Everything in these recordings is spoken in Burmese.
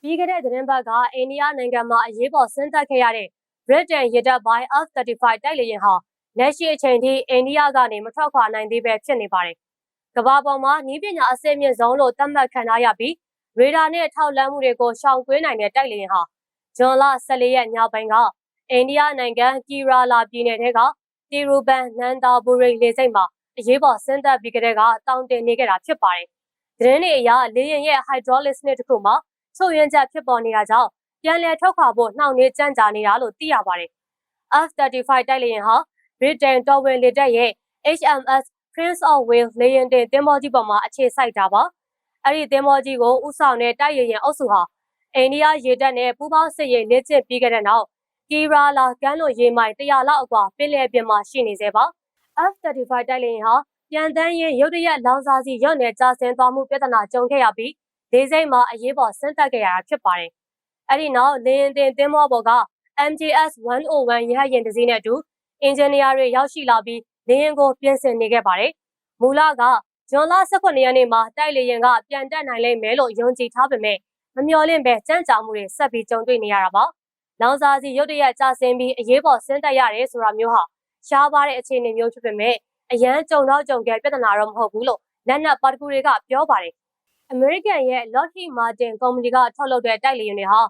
ပြီးခဲ့တဲ့သတင်းပတ်ကအိန္ဒိယနိုင်ငံမှာအရေးပေါ်ဆင်းသက်ခဲ့ရတဲ့ Britain ရေတပ်ပိုင်း F-35 တိုက်လေယာဉ်ဟာလက်ရှိအချိန်ထိအိန္ဒိယကနေမထွက်ခွာနိုင်သေးပဲဖြစ်နေပါတယ်။ကမ္ဘာပေါ်မှာနီးပညာအစစ်အမြင့်ဆုံးလို့သတ်မှတ်ခံထားရပြီးရေဒါနဲ့ထောက်လန်းမှုတွေကိုရှောင်ကွင်းနိုင်တဲ့တိုက်လေယာဉ်ဟာဇွန်လ14ရက်ညပိုင်းကအိန္ဒိယနိုင်ငံကီရာလာပြည်နယ်ထဲကတီရူပန်နန္တာဘူရိလေဆိပ်မှာအရေးပေါ်ဆင်းသက်ပြီးကတည်းကတောင်းတင်နေခဲ့တာဖြစ်ပါတယ်။သတင်းတွေအရလေယာဉ်ရဲ့ hydraulic စနစ်တစ်ခုမှာ ချုပ်ရင်းချက်ဖြစ်ပေါ်နေတာကြောင့်ပြန်လည်ထွက်ခွာဖို့နှောင့်နှေးကြန့်ကြာနေတာလို့သိရပါတယ်။ F-35 တိုက်လေယာဉ်ဟာ Britain တော်ဝင်လေတပ်ရဲ့ HMS Prince of Wales လေယာဉ်တင်သင်္ဘောကြီးပေါ်မှာအခြေစိုက်တာပါ။အဲ့ဒီသင်္ဘောကြီးကိုဥဆောင်တဲ့တိုက်လေယာဉ်အုပ်စုဟာအိန္ဒိယရေတပ်နဲ့ပူးပေါင်းစစ်ရေးလေ့ကျင့်ပြီးခဲ့တဲ့နောက်ကီရာလာကမ်းလွန်ရေမိုင်100လောက်အကွာပင်လယ်ပြင်မှာရှိနေသေးပါ။ F-35 တိုက်လေယာဉ်ဟာပြန်တန်းရင်ရုတ်တရက်လောင်စာစီရုတ်နယ်ကျဆင်းသွားမှုပြဿနာကြုံခဲ့ရပြီး ဒေးစိတ်မှာအရေးပေါ်ဆင်းသက်ခဲ့ရတာဖြစ်ပါတယ်။အဲ့ဒီနောက်လေရင်တင်သင်းမောပေါ်က MJS 101ရဟတ်ယာဉ်တစ်စီးနဲ့အတူအင်ဂျင်နီယာတွေရောက်ရှိလာပြီးလေရင်ကိုပြင်ဆင်နေခဲ့ပါတယ်။မူလကဇွန်လ18ရက်နေ့မှာတိုက်လေရင်ကပြန်တက်နိုင်လိမ့်မယ်လို့ယုံကြည်ထားပေမဲ့မမျှော်လင့်ပဲကြမ်းကြောင်မှုတွေဆက်ပြီးကြုံတွေ့နေရတာပါ။လောင်စာစီရုတ်တရက်ကျဆင်းပြီးအရေးပေါ်ဆင်းသက်ရတယ်ဆိုတာမျိုးဟာရှားပါတဲ့အခြေအနေမျိုးဖြစ်ပေမဲ့အရန်ကြုံတော့ကြုံခဲ့ပြဿနာတော့မဟုတ်ဘူးလို့လက်နက်ပါတကူတွေကပြောပါတယ်။ American ရဲ့ Lockheed Martin ကုမ္ပဏီကထုတ်လုပ်တဲ့တိုက်လေယာဉ်တွေဟာ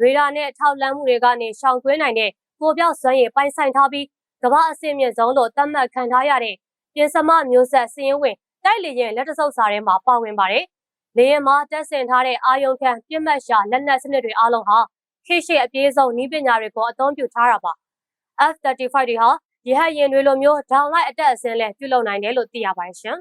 ရေဒါနဲ့ထောက်လန်းမှုတွေကနေရှောင်ကွင်းနိုင်တဲ့ပိုပြောက်စွမ်းရည်ပိုင်ဆိုင်ထားပြီးကမ္ဘာအဆင့်မြင့်ဆုံးလို့သတ်မှတ်ခံထားရတဲ့ပြင်စမမျိုးဆက်စည်ရင်ဝင်တိုက်လေယာဉ်လက်တဆုပ်စာထဲမှာပါဝင်ပါတယ်။လေယာဉ်မှာတက်ဆင်ထားတဲ့အာယုံခံပြစ်မှတ်ရှာလက်နက်စနစ်တွေအားလုံးဟာခေတ်ရှိအပြေးဆုံးနည်းပညာတွေကိုအသုံးပြုထားတာပါ။ F-35 တွေဟာရဟတ်ယာဉ်တွေလိုမျိုးဒေါင်လိုက်အတက်အဆင်းလဲပြုလုပ်နိုင်တယ်လို့သိရပါတယ်ရှင်။